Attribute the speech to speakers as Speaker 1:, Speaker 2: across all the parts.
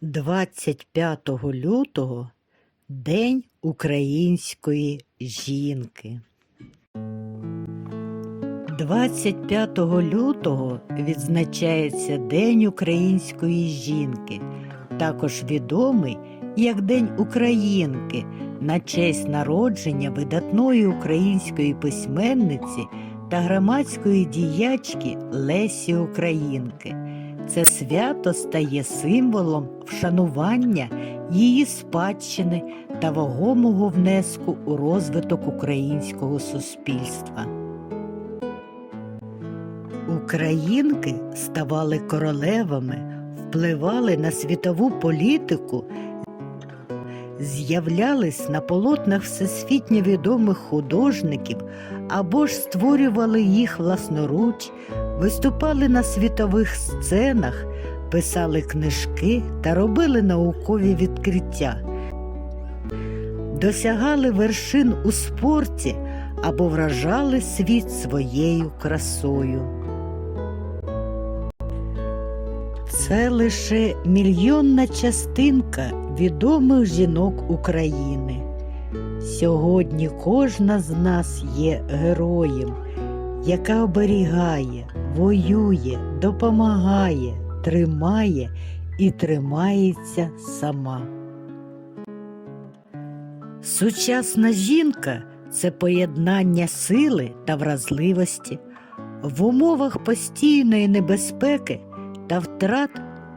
Speaker 1: 25 лютого День української жінки. 25 лютого відзначається День української жінки, також відомий як День Українки на честь народження видатної української письменниці та громадської діячки Лесі Українки. Це свято стає символом вшанування її спадщини та вагомого внеску у розвиток українського суспільства. Українки ставали королевами, впливали на світову політику, з'являлись на полотнах всесвітньо відомих художників або ж створювали їх власноруч, виступали на світових сценах, писали книжки та робили наукові відкриття, досягали вершин у спорті або вражали світ своєю красою. Це лише мільйонна частинка відомих жінок України. Сьогодні кожна з нас є героєм, яка оберігає, воює, допомагає, тримає і тримається сама. Сучасна жінка це поєднання сили та вразливості. В умовах постійної небезпеки та втрат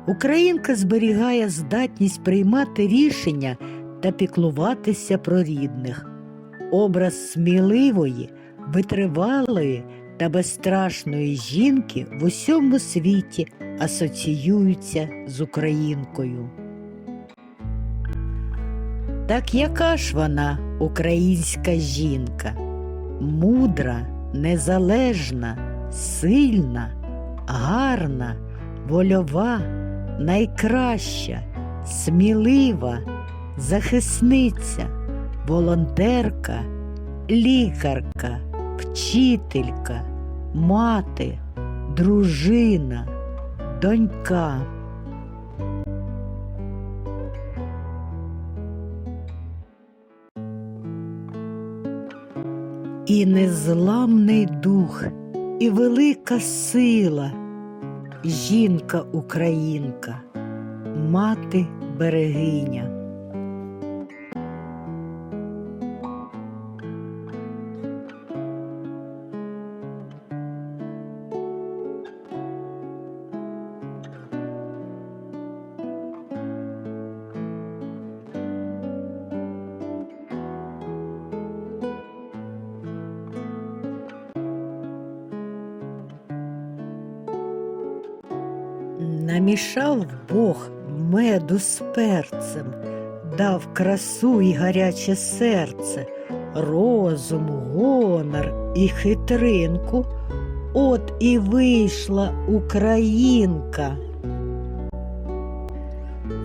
Speaker 1: Українка зберігає здатність приймати рішення та піклуватися про рідних. Образ сміливої, витривалої та безстрашної жінки в усьому світі асоціюються з українкою. Так яка ж вона, українська жінка? Мудра, незалежна, сильна, гарна, вольова, найкраща, смілива, захисниця, волонтерка, лікарка, вчителька, мати, дружина, донька. І незламний дух, і велика сила, жінка українка, мати берегиня. Намішав Бог меду з перцем, дав красу і гаряче серце, розум, гонор і хитринку. От і вийшла українка.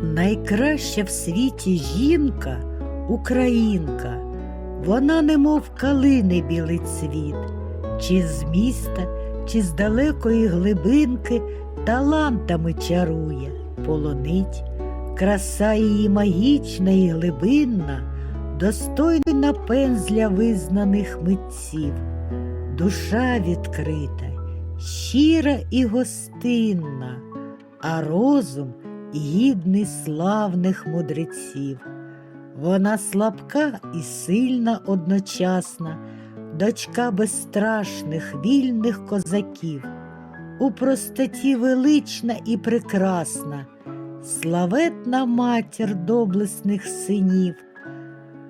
Speaker 1: Найкраща в світі жінка українка. Вона немов калини білий цвіт, чи з міста, чи з далекої глибинки талантами чарує, полонить, краса її магічна і глибинна, достойна пензля визнаних митців, душа відкрита, щира і гостинна, а розум гідний славних мудреців. Вона слабка і сильна одночасно, дочка безстрашних вільних козаків у простоті велична і прекрасна, славетна матір доблесних синів,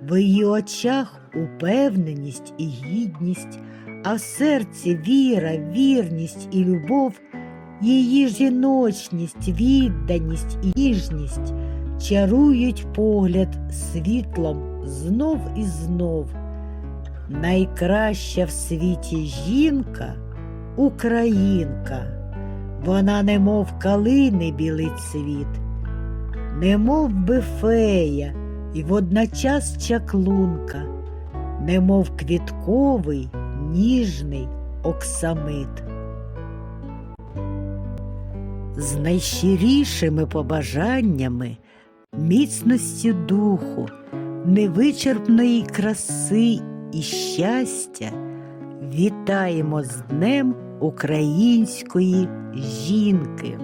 Speaker 1: в її очах упевненість і гідність, а в серці віра, вірність і любов, її жіночність, відданість і ніжність чарують погляд світлом знов і знов. Найкраща в світі жінка. Українка, вона немов калини білий цвіт, немов би фея і водночас чаклунка, немов квітковий, ніжний оксамит. з найщирішими побажаннями, міцності духу, невичерпної краси і щастя вітаємо з Днем української жінки.